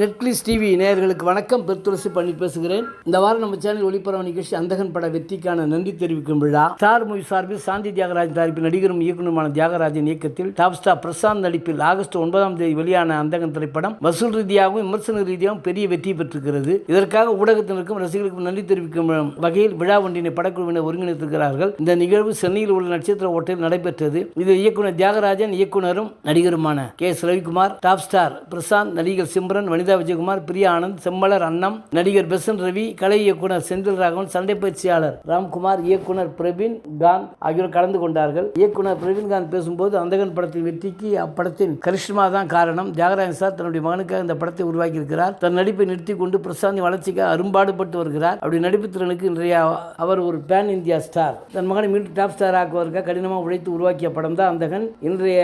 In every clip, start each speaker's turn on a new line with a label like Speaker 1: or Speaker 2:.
Speaker 1: ரெட்லிஸ் TV நேயர்களுக்கு வணக்கம். பெருத்துளசி பண்ணி பேசுகிறேன். இந்த வாரம் நம்ம சேனல் ஒளிபரவ நிகழ்ச்சி அந்தகன் பட வெற்றிக்கான நன்றி தெரிவிக்கும் விழா. ஸ்டார் மூவி சார்பில் சாந்தி தியாகராஜன் தயாரிப்பில் நடிகரும் இயக்குனருமான தியாகராஜன் இயக்கத்தில் டாப் ஸ்டார் பிரசாந்த் நடிப்பில் ஆகஸ்ட் ஒன்பதாம் தேதி வெளியான அந்தகன் திரைப்படம் வசூல் ரீதியாகவும் விமர்சன ரீதியாகவும் பெரிய வெற்றி பெற்றிருக்கிறது. இதற்காக ஊடகத்தினருக்கும் ரசிகர்களுக்கும் நன்றி தெரிவிக்கும் வகையில் விழா ஒன்றினை படக்குழுவினர் ஒருங்கிணைத்திருக்கிறார்கள். இந்த நிகழ்வு சென்னையில் உள்ள நட்சத்திர ஓட்டலில் நடைபெற்றது. இதில் இயக்குனர் தியாகராஜன் இயக்குனரும் நடிகருமான K. S Ravikumar top star Prashanth நடிகர் சிம்ரன் வனிதா விஜயகுமார் பிரியா ஆனந்த் செம்மலர் அன்னம் நடிகர் பெசன் ரவி கலை இயக்குனர் செந்தில் ராகவன் சண்டை பயிற்சியாளர் ராம்குமார் இயக்குனர் பிரவீன் காந்த் ஆகியோர் கலந்து கொண்டார்கள். இயக்குனர் பிரவீன் காந்த் பேசும்போது அந்தகன் படத்தின் வெற்றிக்கு அப்படத்தின் கரிஷ்மா தான் காரணம். தியாகராஜன் சார் தன்னுடைய மகனுக்காக இந்த படத்தை உருவாக்கி இருக்கிறார் தன் நடிப்பை நிறுத்தி கொண்டு பிரசாந்தி வளர்ச்சிக்காக அரும்பாடுபட்டு வருகிறார். அப்படி நடிப்பு திறனுக்கு இன்றைய அவர் ஒரு பேன் இந்தியா ஸ்டார் தன் மகனை மீண்டும் டாப் ஸ்டார் ஆக்குவதற்காக கடினமாக உழைத்து உருவாக்கிய படம் தான் அந்தகன். இன்றைய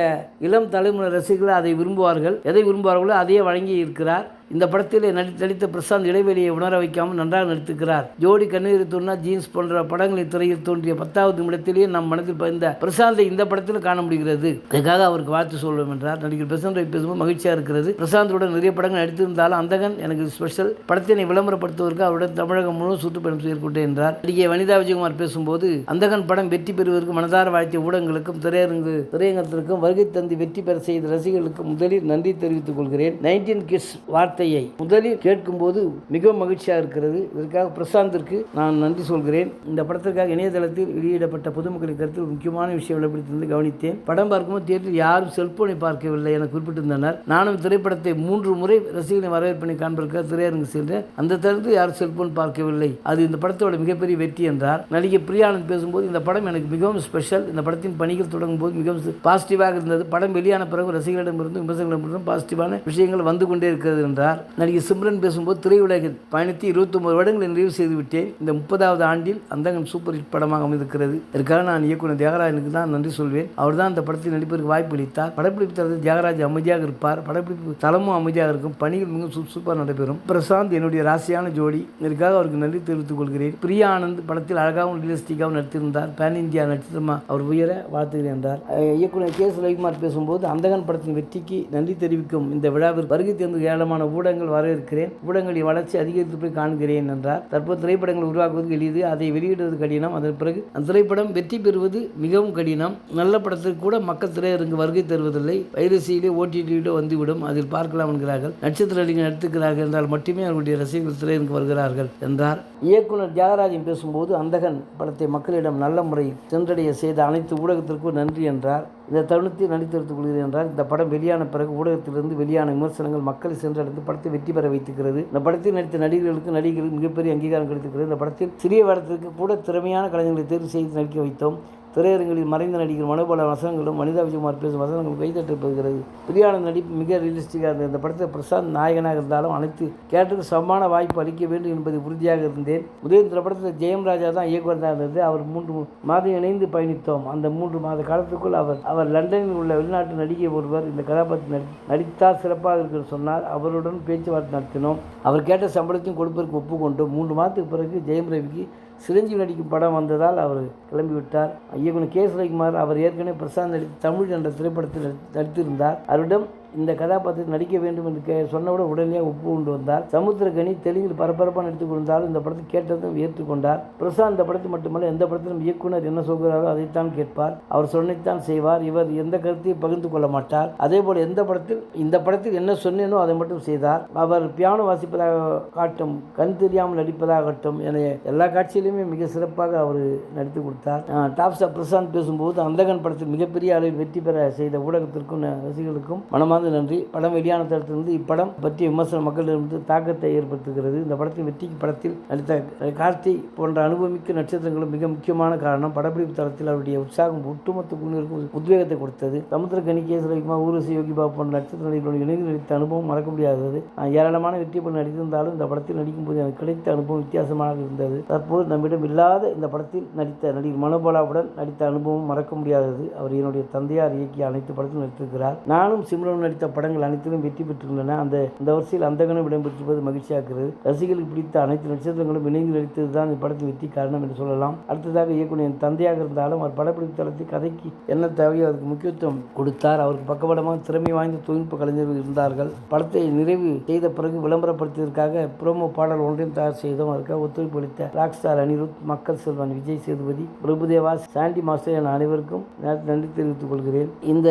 Speaker 1: இளம் தலைமுறை ரசிகர்கள் அதை விரும்புவார்கள். எதை விரும்புவார்களோ அதையே வழங்கி இருக்கிறார் இந்த படத்தில் நடி நடித்த பிரசாந்த் இடைவெளியை உணர வைக்காமல் நன்றாக நடித்திருக்கிறார். ஜோடி கண்ணீர் துண்ணா ஜீன்ஸ் போன்ற படங்களில் துறையில் தோன்றிய பத்தாவது நிமிடத்திலேயே நம் மனதில் பதிந்த பிரசாந்தை இந்த படத்தில் காண முடிகிறது. அதுக்காக அவருக்கு வாழ்த்து சொல்வோம் என்றார். நடிகர் பிரசாந்த் பேசும்போது மகிழ்ச்சியாக இருக்கிறது. பிரசாந்தோட நிறைய படங்கள் நடித்திருந்தாலும் அந்தகன் எனக்கு ஸ்பெஷல் படத்தினை விளம்பரப்படுத்துவதற்கு அவருடன் தமிழகம் முழு சுற்றுப்பயணம் செய்யக்கூட்டேன் என்றார். நடிகை வனிதா விஜயகுமார் பேசும்போது அந்தகன் படம் வெற்றி பெறுவதற்கு மனதார வாழ்த்திய ஊடகங்களுக்கும் திரையரங்கு திரையரங்கத்திற்கும் வருகை தந்து வெற்றி பெற செய்த ரசிகர்களுக்கு முதலில் நன்றி தெரிவித்துக் கொள்கிறேன். நைன்டீன் கிட்ஸ் வார்த்தையை முதலில் கேட்கும்போது மிகவும் மகிழ்ச்சியாக இருக்கிறது. இதற்காக பிரசாந்திற்கு நான் நன்றி சொல்கிறேன். இந்த படத்திற்காக இணையதளத்தில் வெளியிடப்பட்ட பொதுமக்களின் கருத்தில் முக்கியமான விஷயம் வெளிப்படுத்திருந்து கவனித்தேன். படம் பார்க்கும்போது தியேட்டரில் யாரும் செல்போனை பார்க்கவில்லை என குறிப்பிட்டிருந்தனர். நானும் திரைப்படத்தை மூன்று முறை ரசிகனை வரவேற்பினை காண்பதற்காக திரையரங்கு சென்றேன். அந்த தருணத்தில் யாரும் செல்போன் பார்க்கவில்லை. அது இந்த படத்தோட மிகப்பெரிய வெற்றி என்றார். நடிகை பிரியானந்த் பேசும்போது இந்த படம் எனக்கு மிகவும் ஸ்பெஷல் இந்த படத்தின் பணிகள் தொடங்கும் போது மிகவும் பாசிட்டிவாக இருந்தது. படம் வெளியான பிறகு ரசிகர்களிடமிருந்து விமர்சகர்களிடமிருந்தும் பாசிட்டிவான விஷயங்கள் வந்து கொண்டே இருக்கிறது என்றார். நடிகை சிம்ரன் பேசும்போது திரையுலகில் பயணித்து இருபத்தொம்பது வருடங்களை நிறைவு செய்துவிட்டேன் இந்த முப்பதாவது ஆண்டில் அந்தகன் சூப்பர் ஹிட் படமாக அமைந்திருக்கிறது. இதற்காக நான் இயக்குனர் தியாகராஜனுக்கு தான் நன்றி சொல்வேன். அவர் தான் இந்த படத்தில் நடிப்பதற்கு வாய்ப்பு அளித்தார். படப்பிடிப்பு தளத்தில் தியாகராஜ் அமைதியாக இருப்பார். படப்பிடிப்பு தளமும் அமைதியாக இருக்கும். பணிகள் மிகவும் சுறுசுறுப்பாக நடைபெறும். பிரசாந்த் என்னுடைய ராசியான ஜோடி. இதற்காக அவருக்கு நன்றி தெரிவித்துக் கொள்கிறேன். பிரியா ஆனந்த் படத்தில் அழகாகவும் ரியலிஸ்டிக்காகவும் நடித்திருந்தார். பேன் இந்தியா நட்சத்திரமா அவர் உயர வாழ்த்துகிறேன் என்றார். இயக்குனர் கே. எஸ் ரவிக்குமார் பேசும்போது அந்தகன் படத்தின் வெற்றிக்கு நன்றி தெரிவிக்கும் இந்த விழாவில் வருகை தேர்ந்த ஏராளமான ஊடகங்கள் வரவேற்கிறேன். ஊடகங்களின் வளர்ச்சி அதிகரித்து போய் காண்கிறேன் என்றார். தற்போது திரைப்படங்கள் உருவாக்குவது எளிது. அதை வெளியிடுவது கடினம். அதன் பிறகு அந்த திரைப்படம் வெற்றி பெறுவது மிகவும் கடினம். நல்ல படத்திற்கு கூட மக்கள் திரையரங்கு வருகை தருவதில்லை. வைரசியிலே ஓடிடியிலோ வந்துவிடும். அதில் பார்க்கலாம் என்கிறார்கள். நட்சத்திர நடிகர் நடித்துக்கிறார்கள் என்றால் மட்டுமே அவர்களுடைய ரசிகர்கள் திரையரங்கு வருகிறார்கள் என்றார். இயக்குனர் தியாகராஜன் பேசும்போது அந்தகன் படத்தை மக்களிடம் நல்ல முறையில் சென்றடைய செய்த அனைத்து ஊடகத்திற்கும் நன்றி என்றார். இந்த தருணத்தில் நடித்தெடுத்துக் கொள்கிறேன் என்றால் இந்த படம் வெளியான பிறகு ஊடகத்திலிருந்து வெளியான விமர்சனங்கள் மக்களை சென்றடைந்து படத்தை வெற்றி பெற வைத்திருக்கிறது. இந்த படத்தில் நடித்த நடிகர்களுக்கு நடிகர்களுக்கு மிகப்பெரிய அங்கீகாரம் கிடைத்திருக்கிறது. இந்த படத்தில் சிறிய வேடத்திற்கு கூட திறமையான கலைஞர்களை தேர்வு செய்து நடிக்க வைத்தோம். திரையரங்களில் மறைந்த நடிகர் மனோபல வசனங்களும் வனிதாவிஜயகுமார் பேசும் வசனங்களும் கைதட்டப்படுகிறது பிரியானந்த் நடிப்பு மிக ரியலிஸ்டிக்காக இருந்தது. இந்த படத்தில் பிரசாந்த் நாயகனாக இருந்தாலும் அனைத்து கேரக்டருக்கு சமமான வாய்ப்பு அளிக்க வேண்டும் என்பது உறுதியாக இருந்தேன். உதய இந்த படத்தில் ஜெயம் ராஜா தான் இயக்குவதாக இருந்தது. அவர் மூன்று மாதம் இணைந்து பயணித்தோம். அந்த மூன்று மாத காலத்துக்குள் அவர் அவர் லண்டனில் உள்ள வெளிநாட்டு நடிகை ஒருவர் இந்த கதாபாத்திரம் நடி நடித்தால் சிறப்பாக இருக்குன்னு சொன்னார். அவருடன் பேச்சுவார்த்தை நடத்தினோம். அவர் கேட்ட சம்பளத்தையும் கொடுப்பதற்கு ஒப்புக்கொண்டோம். மூன்று மாதத்துக்கு பிறகு ஜெயம் ரவிக்கு சிரஞ்சீவி நடிக்கும் படம் வந்ததால் அவர் கிளம்பிவிட்டார். இயக்குனர் கே சுரகுமார் அவர் ஏற்கனவே பிரசாந்த் நடித்த தமிழ் என்ற திரைப்படத்தில் நடித்திருந்தார். அவரிடம் இந்த கதாபாத்திரத்தில் நடிக்க வேண்டும் என்று கே சொன்னவுடன் உடனே ஒப்பு கொண்டு வந்தார். சமுத்திரகனி தெலுங்கில் பரபரப்பாக எடுத்துக்கொண்டாலும் இந்த படத்தை கேட்டதும் ஏற்றுக்கொண்டார் பிரசாந்த் இந்த படத்தை மட்டுமல்ல எந்த படத்திலும் இயக்குனர் என்ன சொல்கிறாரோ அதைத்தான் கேட்பார். அவர் சொன்னைத்தான் செய்வார். இவர் எந்த கருத்தையும் பகிர்ந்து கொள்ள மாட்டார். அதே போல் எந்த படத்தில் இந்த படத்தில் என்ன சொன்னேனோ அதை மட்டும் செய்தார். அவர் பியானோ வாசிப்பதாக காட்டும் கண் தெரியாமல் நடிப்பதாகட்டும் என எல்லா காட்சியிலுமே மிக சிறப்பாக அவர் நடித்து கொடுத்தார். அஹ் பிரசாந்த் பேசும்போது அந்தகன் படத்தில் மிகப்பெரிய அளவில் வெற்றி பெற செய்த ஊடகத்திற்கும் ரசிகர்களுக்கும் மனமாக மனமார்ந்த நன்றி. படம் வெளியான தரத்திலிருந்து இப்படம் பற்றிய விமர்சன மக்களிடமிருந்து தாக்கத்தை ஏற்படுத்துகிறது. இந்த படத்தின் வெற்றிக்கு படத்தில் நடித்த கார்த்தி போன்ற அனுபவமிக்க நட்சத்திரங்களும் மிக முக்கியமான காரணம் படப்பிடிப்பு தளத்தில் அவருடைய உற்சாகம் ஒட்டுமொத்த குழுவிற்கும் உத்வேகத்தை கொடுத்தது. சமுத்திர கே ரவிக்குமார் ஊரசி யோகி பாபு போன்ற நட்சத்திர நடிகர்களுடன் இணைந்து நடித்த அனுபவம் மறக்க முடியாதது. நான் ஏராளமான வெற்றி படம் நடித்திருந்தாலும் இந்த படத்தில் நடிக்கும் போது எனக்கு கிடைத்த அனுபவம் வித்தியாசமாக இருந்தது. தற்போது நம்மிடம் இல்லாத இந்த படத்தில் நடித்த நடிகர் மனோபாலாவுடன் நடித்த அனுபவம் மறக்க முடியாதது. அவர் என்னுடைய தந்தையார் இயக்கிய அனைத்து படத்திலும் நடித்திருக்கிறார். நானும் சிம்ரன் நடித்த படங்கள் அனைத்திலும் வெற்றி பெற்றுள்ளன. அந்த இந்த வரிசையில் அந்தகனும் இடம்பெற்றிருப்பது மகிழ்ச்சியாக்குறது ரசிகர்களுக்கு பிடித்த அனைத்து நட்சத்திரங்களும் இணைந்து நடித்தது தான் இப்படத்தின் வெற்றி காரணம் என்று சொல்லலாம். அடுத்ததாக இயக்குனர் என் தந்தையாக இருந்தாலும் அவர் படப்பிடிப்பு தளத்தில் கதைக்கு என்ன தேவையோ அதுக்கு முக்கியத்துவம் கொடுத்தார். அவருக்கு பக்கபலமாக திறமை வாய்ந்த தொழில்நுட்ப கலைஞர்கள் இருந்தார்கள். படத்தை நிறைவு செய்த பிறகு விளம்பரப்படுத்தியதற்காக ப்ரோமோ பாடல் ஒன்றையும் தயார் செய்தோம் அதற்காக ஒத்துழைப்பு அளித்த ராக் ஸ்டார் அனிருத் மக்கள் செல்வன் விஜய் சேதுபதி பிரபுதேவா சாண்டி மாஸ்டர் என அனைவருக்கும் நன்றி தெரிவித்துக் கொள்கிறேன். இந்த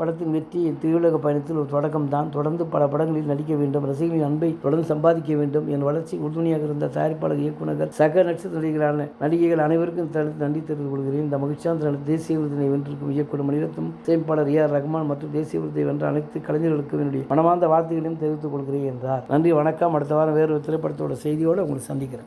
Speaker 1: படத்தின் வெற்றி திரையுலக பயணத்தில் ஒரு தொடக்கம் தான் தொடர்ந்து பல படங்களில் நடிக்க வேண்டும். ரசிகர்களின் அன்பை தொடர்ந்து சம்பாதிக்க வேண்டும். என் வளர்ச்சி உறுதுணையாக இருந்த தயாரிப்பாளர் இயக்குநர்கள் சக நட்சத்திர நடிகர்களான நடிகைகள் அனைவருக்கும் நன்றி தெரிந்து கொள்கிறேன். இந்த மகிழ்ச்சியான தேசிய விருதினை வென்றிருக்கும் இயக்குநர் மணிரத்னம் இசையமைப்பாளர் ஏ ஆர் ரஹ்மான் மற்றும் தேசிய விருதை வென்ற அனைத்து கலைஞர்களுக்கும் என்னுடைய மனமார்ந்த வார்த்தைகளையும் தெரிவித்துக் கொள்கிறேன் என்றார். நன்றி வணக்கம். அடுத்த வாரம் வேறு ஒரு திரைப்படத்தோட செய்தியோடு உங்களை சந்திக்கிறேன்.